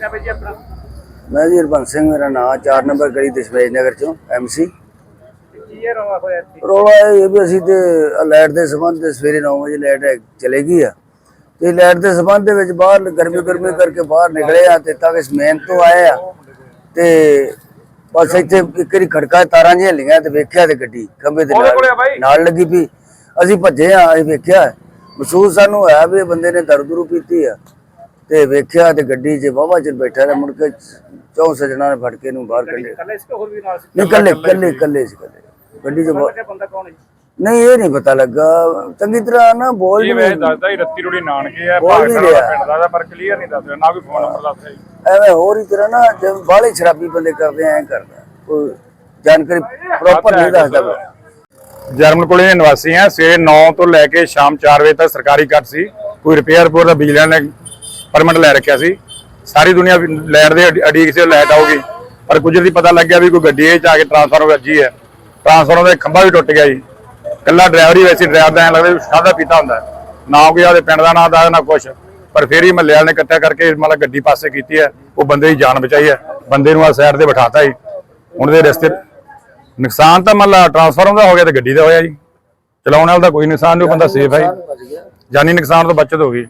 ਜੀ ਆਪਣਾ? ਮੈਂ ਜੀ ਹਰਬੰਸ ਸਿੰਘ ਮੇਰਾ ਨਾਮ 4 ਨੰਬਰ ਗਲੀ ਦਸ਼ਮੇਸ਼ ਨਗਰ ਚੋਂ ਐਮਸੀ ਕੀ ਇਹ ਰੌਲਾ ਹੋਇਆ ਇੱਥੇ? ਰੋਲਾ ਇਹ ਵੀ ਅਸੀਂ ਤੇ ਲਾਈਟ ਦੇ ਸੰਬੰਧ ਤੇ ਸਵੇਰੇ 9 ਵਜੇ ਲਾਈਟ ਚਲੇ ਗਈ ਆ। ਤੇ ਲਾਈਟ ਦੇ ਸੰਬੰਧ ਦੇ ਵਿੱਚ ਬਾਹਰ ਗਰਮੀ ਗਰਮੀ ਕਰਕੇ ਬਾਹਰ ਨਿਕਲੇ ਆ ਤੇ ਤਾਂ ਕਿ ਸਮੇਨ ਤੋਂ ਆਏ ਆ। ਤੇ ਬਸ ਇੱਥੇ ਇੱਕ ਵਾਰੀ ਖੜਕਾ ਤਾਰਾਂ ਜਿਹੀਆਂ ਲੀਆਂ ਤੇ ਵੇਖਿਆ ਤੇ ਗੱਡੀ ਖੰਭੇ ਦੇ ਨਾਲ ਨਾਲ ਲੱਗੀ ਵੀ। ਅਸੀਂ ਭੱਜੇ ਆ ਅਸੀਂ ਵੇਖਿਆ। ਮਹਿਸੂਸ ਸਾਨੂੰ ਹੋਇਆ ਵੀ ਬੰਦੇ ਨੇ ਦਰਦਰੂ ਪੀਤੀ ਆ। ਤੇ ਵੇਖਿਆ ਤੇ ਗੱਡੀ 'ਚ ਵਾਹਵਾ ਚਿਰ ਬੈਠਾ ਰਿਹਾ ਮੁੜ ਕੇ ਚੌਂ ਸਜਣਾ ਨੇ ਫੜ ਕੇ ਇਹਨੂੰ ਬਾਹਰ ਕੱਢਿਆ। ਕੱਲੇ ਇਸ ਹੋਰ ਵੀ ਨਾਲ ਸੀ? ਨਹੀਂ ਕੱਲੇ ਕੱਲੇ ਕੱਲੇ ਸੀ ਕੱਲੇ ਗੱਡੀ 'ਚ ਬਹੁਤ- ਬੰਦਾ ਕੌਣ ਹੈ? ਨਹੀਂ ਇਹ ਨਹੀਂ ਪਤਾ ਲੱਗਾ। ਚੰਗੀ ਤਰ੍ਹਾਂ ਨਾ ਬੋਲ ਜੀ ਨਹੀਂ ਮੈਂ ਦੱਸਦਾ ਹੀ ਰੱਤੀ ਰੋੜੀ ਨਾਨਕੇ ਆ ਬੋਲ ਦਾ ਰਿਹਾ। ਪਿੰਡ ਦਾ ਪਰ ਕਲੀਅਰ ਨਹੀਂ ਦੱਸ ਰਿਹਾ ਨਾ ਕੋਈ ਫੋਨ ਨੰਬਰ ਦੱਸ ਰਿਹਾ ਜੀ। ਐਵੇਂ ਹੋਰ ਹੀ ਤਰ੍ਹਾਂ ਨਾ ਜਿਵੇਂ ਬਾਹਲੇ ਸ਼ਰਾਬੀ ਬੰਦੇ ਕਰਦੇ ਐ ਕਰਦਾ। ਕੋਈ ਜਾਣਕਾਰੀ ਪ੍ਰੋਪਰ ਨਹੀਂ ਦੱਸਦਾ ਪਿਆ। ਜਰਮਨ ਕੋਲੇ ਦੇ ਨਿਵਾਸੀ ਆ ਸਵੇਰੇ 9 ਤੋਂ ਲੈ ਕੇ ਸ਼ਾਮ 4 ਵਜੇ ਤੱਕ ਸਰਕਾਰੀ ਕੱਟ ਸੀ। ਕੋਈ ਰਿਪੇਅਰ ਪੂਰ ਦਾ ਬਿਜਲੀ ਨੇ ਪਰਮਿਟ ਲੈ ਰੱਖਿਆ ਸੀ। ਸਾਰੀ ਦੁਨੀਆ ਲਾਈਟ ਦੇ ਅਡੀ- ਅਡੀਕ ਸੇ ਲਾਈਟ ਆਉਗੀ ਪਰ ਕੁਝ ਦੀ ਪਤਾ ਲੱਗਿਆ ਵੀ ਕੋਈ ਗੱਡੀ ਇਹ ਚ ਆ ਕੇ ਟ੍ਰਾਂਸਫਾਰਮਰ ਵੱਜੀ ਹੈ। ਟ੍ਰਾਂਸਫਾਰਮਰ ਦਾ ਖੰਭਾ ਵੀ ਟੁੱਟ ਗਿਆ ਜੀ। ਕੱਲਾ ਡਰਾਈਵਰ ਹੀ ਵੈਸੇ ਡਰਾਈਵਰ ਦਾ ਐਂ ਲੱਗਦਾ ਵੀ ਸਾਦਾ ਪੀਤਾ ਹੁੰਦਾ ਨਾ ਕੋਈ ਆਦੇ ਪਿੰਡ ਦਾ ਨਾਂ ਦਾ ਨਾ ਕੁਛ। ਪਰ ਫਿਰ ਹੀ ਮਹੱਲੇ ਵਾਲੇ ਨੇ ਇਕੱਠਾ ਕਰਕੇ ਮਤਲਬ ਗੱਡੀ ਪਾਸੇ ਕੀਤੀ ਹੈ। ਉਹ ਬੰਦੇ ਦੀ ਜਾਨ ਬਚਾਈ ਹੈ। ਬੰਦੇ ਨੂੰ ਆ ਸਾਈਡ ਤੇ ਬਿਠਾਤਾ ਜੀ। ਹੁਣ ਦੇ ਰਸਤੇ ਨੁਕਸਾਨ ਤਾਂ ਮਤਲਬ ਟ੍ਰਾਂਸਫਾਰਮਰ ਦਾ ਹੋ ਗਿਆ ਤੇ ਗੱਡੀ ਦਾ ਹੋਇਆ ਜੀ। ਚਲਾਉਣ ਵਾਲਾ ਦਾ ਕੋਈ ਨੁਕਸਾਨ ਨਹੀਂ, ਉਹ ਬੰਦਾ ਸੇਫ ਹੈ ਜੀ। ਜਾਨੀ ਨੁਕਸਾਨ ਤੋਂ ਬਚਤ ਹੋ ਗਈ।